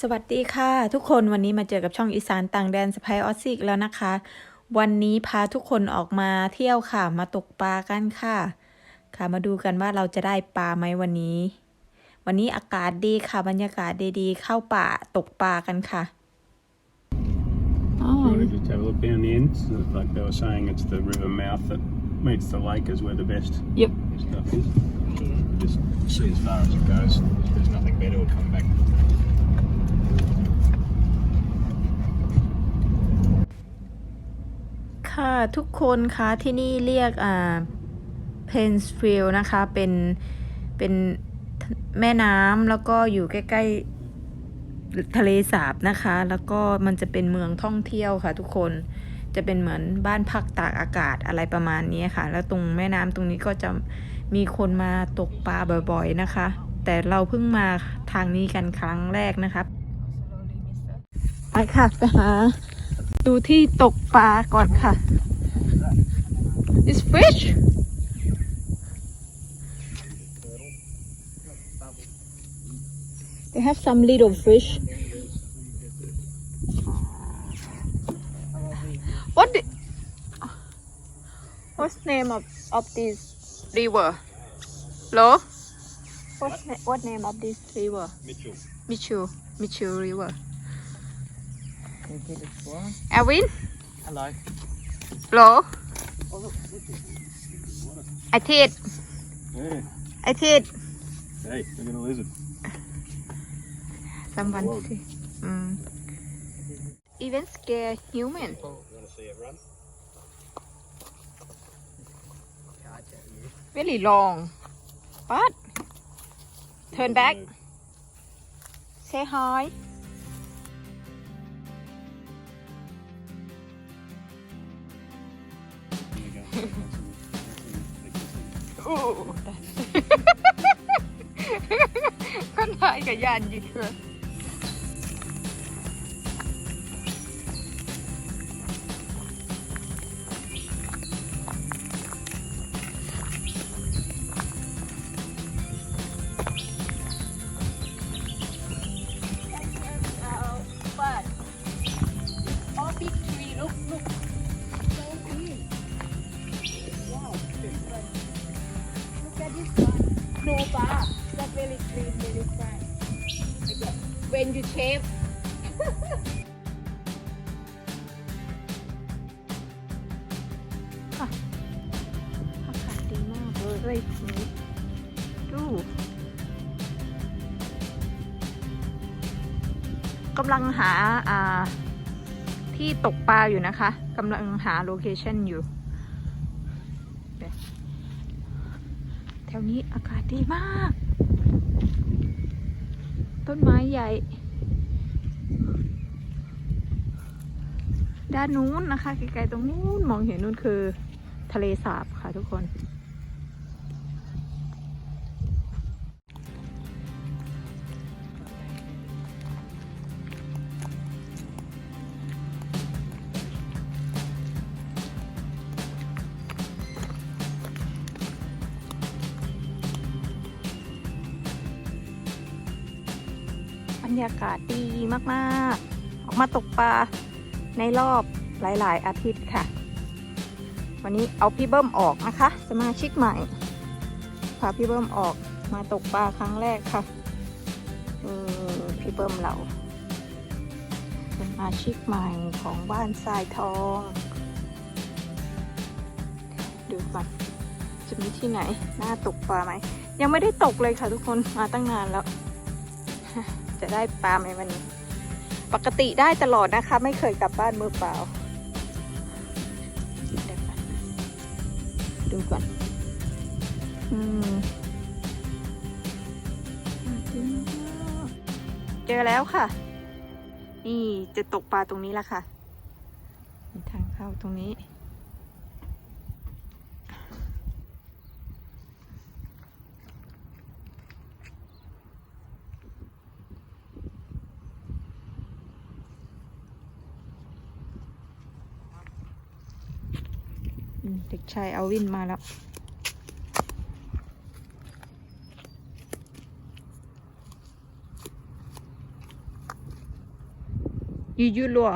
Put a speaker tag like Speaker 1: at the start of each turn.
Speaker 1: สวัสดีค่ะทุกคนวันนี้มาเจอกับช่องอีสานต่างแดนสไปออสซิกแล้วนะคะ วันนี้พาทุกคนออกมาเที่ยวค่ะ มาตกปลากันค่ะ ค่ะมาดูกันว่าเราจะได้ปลาไหมวันนี้ วันนี้อากาศดีค่ะ บรรยากาศดีๆ เข้าป่าตกปลากันค่ะอ๋อ
Speaker 2: You want to just have a look down the end? So like they were saying, it's the river mouth that meets the lake is where the best
Speaker 1: Yep.
Speaker 2: stuff is. Just see as far as it goes. If there's nothing better, we'll come back.
Speaker 1: ค่ะทุกคนคะที่นี่เรียกอ่าเพนสฟิลนะคะเป็นเป็นแม่น้ำแล้วก็อยู่ใกล้ ๆ ทะเลสาบนะคะ แล้วก็มันจะเป็นเมืองท่องเที่ยวค่ะ ทุกคนจะเป็นเหมือนบ้านพักตากอากาศอะไรประมาณนี้ค่ะ แล้วตรงแม่น้ำตรงนี้ก็จะมีคนมาตกปลาบ่อย ๆนะคะ แต่เราเพิ่งมาทางนี้กันครั้งแรกนะครับไปค่ะไปหา ดูที่ตกปลาก่อนค่ะ Is fish They have some little fish What the, What's name of of this river? Hello? What na- what name of this river?
Speaker 2: Mitchell.
Speaker 1: Mitchell Mitchell River. Elwin?
Speaker 3: Hello.
Speaker 1: Hello. I did.
Speaker 2: Hey.
Speaker 1: I did.
Speaker 2: Hey, we're gonna lose it.
Speaker 1: Someone. Mm. Even scare human. Really long, but turn back. Say hi. คนไท
Speaker 4: When you shave.
Speaker 1: อากาศดีมากเลยดูกำลังหาอ่าที่ตกปลาอยู่นะคะกำลังหาโลเคชันอยู่ แถวนี้อากาศดีมาก ต้นไม้ใหญ่ ด้านนู้นนะคะไกลๆตรงนู้นมองเห็นนู้นคือทะเลสาบค่ะทุกคน รรยากาศดีมากๆ ออกมาตกปลาในรอบหลาย ๆ อาทิตย์ค่ะ วันนี้เอาพี่เบิ้มออกนะคะสมาชิกใหม่พาพี่เบิ้มออกมาตกปลาครั้งแรกค่ะพี่เบิ้มเราสมาชิกใหม่ของบ้านทรายทอง ดูก่อนจะมีที่ไหน น่าตกปลาไหม ยังไม่ได้ตกเลยค่ะทุกคนมาตั้งนานแล้ว จะได้ปลาไหมวันนี้ ปกติได้ตลอดนะคะ ไม่เคยกลับบ้านมือเปล่าด,ดูก่อน อืมเจอแล้วค่ะ นี่จะตกปลาตรงนี้ละค่ะ มีทางเข้าตรงนี้ เด็กชายเอาวินมาแล้วยูยูลัว